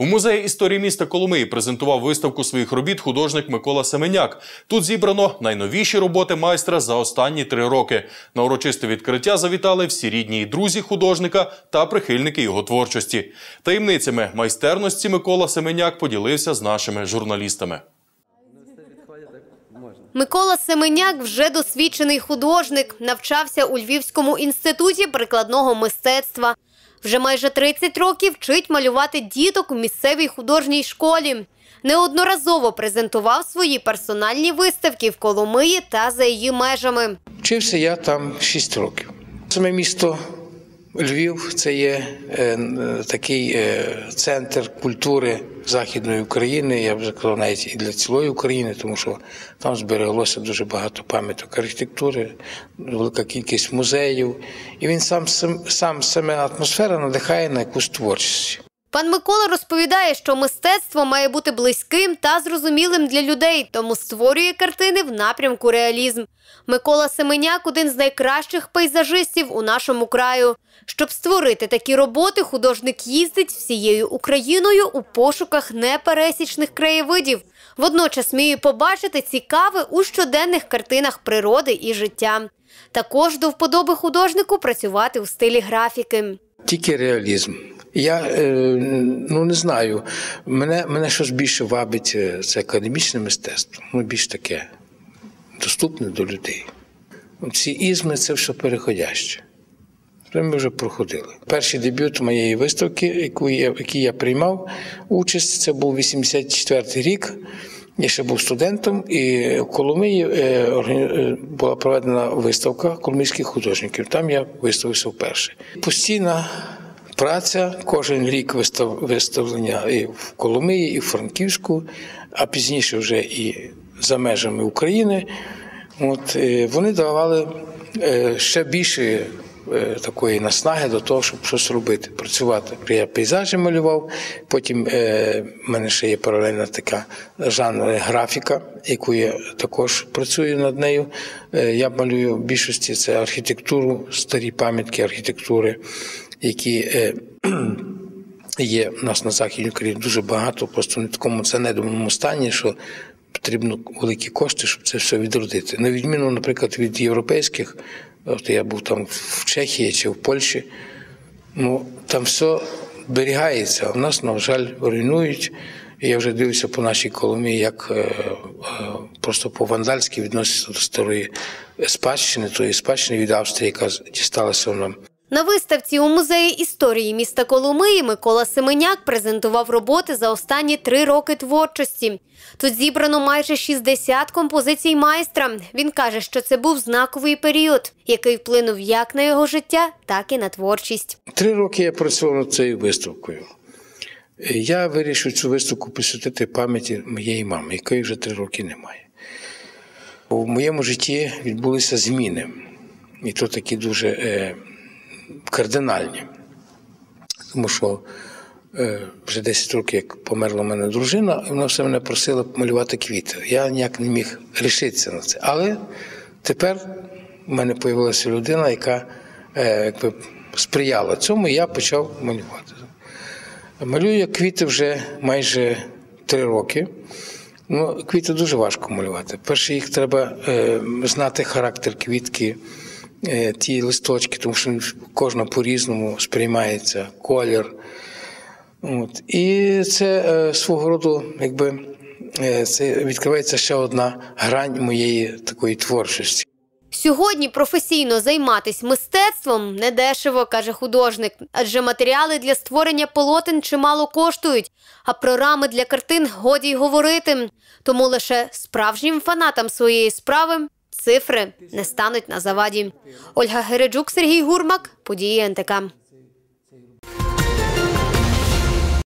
У музеї історії міста Коломиї презентував виставку своїх робіт художник Микола Семеняк. Тут зібрано найновіші роботи майстра за останні три роки. На урочисте відкриття завітали всі рідні і друзі художника та прихильники його творчості. Таємницями майстерності Микола Семеняк поділився з нашими журналістами. Микола Семеняк вже досвідчений художник, навчався у Львівському інституті прикладного мистецтва. Вже майже 30 років вчить малювати діток у місцевій художній школі. Неодноразово презентував свої персональні виставки в Коломиї та за її межами. Вчився я там 6 років. Саме місто Львів це є е, е, такий е, центр культури Західної України, я б сказав, навіть і для цілої України, тому що там збереглося дуже багато пам'яток архітектури, велика кількість музеїв. І він сам, сам, сам саме атмосфера надихає на якусь творчість. Пан Микола розповідає, що мистецтво має бути близьким та зрозумілим для людей, тому створює картини в напрямку реалізм. Микола Семеняк один з найкращих пейзажистів у нашому краю. Щоб створити такі роботи, художник їздить всією Україною у пошуках непересічних краєвидів. Водночас вміє побачити цікаве у щоденних картинах природи і життя. Також до вподоби художнику працювати у стилі графіки. Тільки реалізм. Я е, ну не знаю. Мене мене щось більше вабить е, це академічне мистецтво, ну більш таке доступне до людей. Ці ізми це все переходяще. Ми вже проходили. Перший дебют моєї виставки, яку я, який я приймав участь, це був 84-й рік. Я ще був студентом, і в Коломиї е, була проведена виставка коломийських художників. Там я виставився вперше. Постійна праця, кожен рік вистав, виставлення і в Коломиї, і в Франківську, а пізніше вже і за межами України. От, Вони давали ще більше такої наснаги до того, щоб щось робити, працювати. Я пейзажі малював, потім в мене ще є паралельна така жанр графіка, яку я також працюю над нею. Я малюю в більшості це архітектуру, старі пам'ятки архітектури які е, є у нас на Західній Україні дуже багато, просто в такому це недомому стані, що потрібно великі кошти, щоб це все відродити. На відміну, наприклад, від європейських, от я був там в Чехії чи в Польщі, ну там все зберігається, а в нас, на жаль, руйнують. Я вже дивлюся по нашій Коломії, як е, е, просто по-вандальськи відносяться до старої спадщини, тої спадщини від Австрії, яка дісталася нам. На виставці у музеї історії міста Коломиї Микола Семеняк презентував роботи за останні три роки творчості. Тут зібрано майже 60 композицій майстра. Він каже, що це був знаковий період, який вплинув як на його життя, так і на творчість. Три роки я працював над цією виставкою. Я вирішив цю виставку посвятити пам'яті моєї мами, якої вже три роки немає. У моєму житті відбулися зміни, і то такі дуже. Кардинальні. Тому що е, вже 10 років, як померла в мене дружина, вона все мене просила малювати квіти. Я ніяк не міг рішитися на це. Але тепер в мене з'явилася людина, яка е, якби, сприяла цьому, і я почав малювати. Малюю квіти вже майже три роки. Ну, Квіти дуже важко малювати. Перше, їх треба е, знати характер квітки. Е, ті листочки, тому що кожна по-різному сприймається колір. От. І це е, свого роду, якби е, це відкривається ще одна грань моєї такої творчості. Сьогодні професійно займатися мистецтвом недешево, каже художник, адже матеріали для створення полотен чимало коштують, а про рами для картин годі й говорити. Тому лише справжнім фанатам своєї справи цифри не стануть на заваді. Ольга Гереджук, Сергій Гурмак, події НТК.